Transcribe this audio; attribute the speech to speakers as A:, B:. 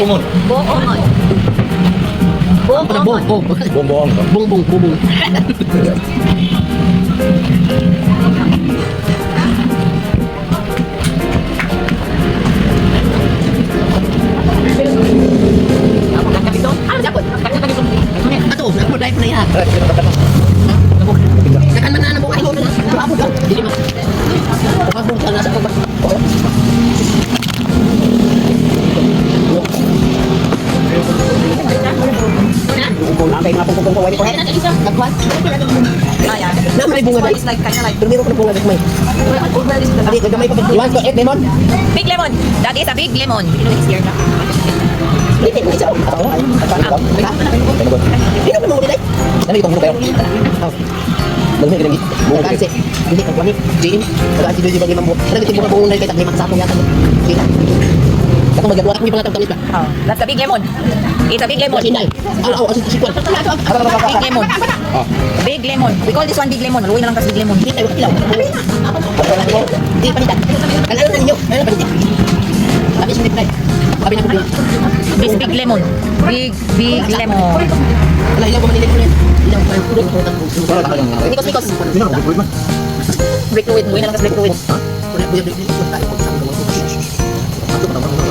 A: tumon.
B: Boongon. Boongon.
C: Bong bong. Bong bong kubong. kung ang kay mga pungpong pungpong, wali ko head.
B: Nagkuhan? Kaya.
C: Na may ah, bunga doon.
B: It's like, kinda like.
C: Pero ko na bunga
B: doon may.
C: Abi, gagamay pa. You want to eat lemon?
B: Big lemon. That is a big lemon. You know, it's here na.
C: Dito mo isa. Ako. Ano? Ako. Ano? Ah, dito mo mo dito. Dali ko mo ano, kayo. Dali ko dito. Bunga kasi. Hindi ka kunin. Jim, kasi dito ba ni mambo. Dali ko mo bunga kay tagli magsapong yata. Dito atong magagawa. Akong ipangatang tamis ba
B: oh that's big lemon. It's big lemon.
C: Inday aw aw asin sikwan
B: big lemon. Big lemon. We call this one big lemon. Luwi na lang kasi big lemon.
C: Hindi tayo kilaw di panita ano na ninyo. Ano panita tamis hindi tayo sabi na ko
B: this big lemon. Big big lemon.
C: Wala ilaw ko manilay ko yan ilaw ko yung puro
B: nikos nikos. Break fluid mo yun lang kasi break fluid
C: break
B: fluid break
C: fluid break fluid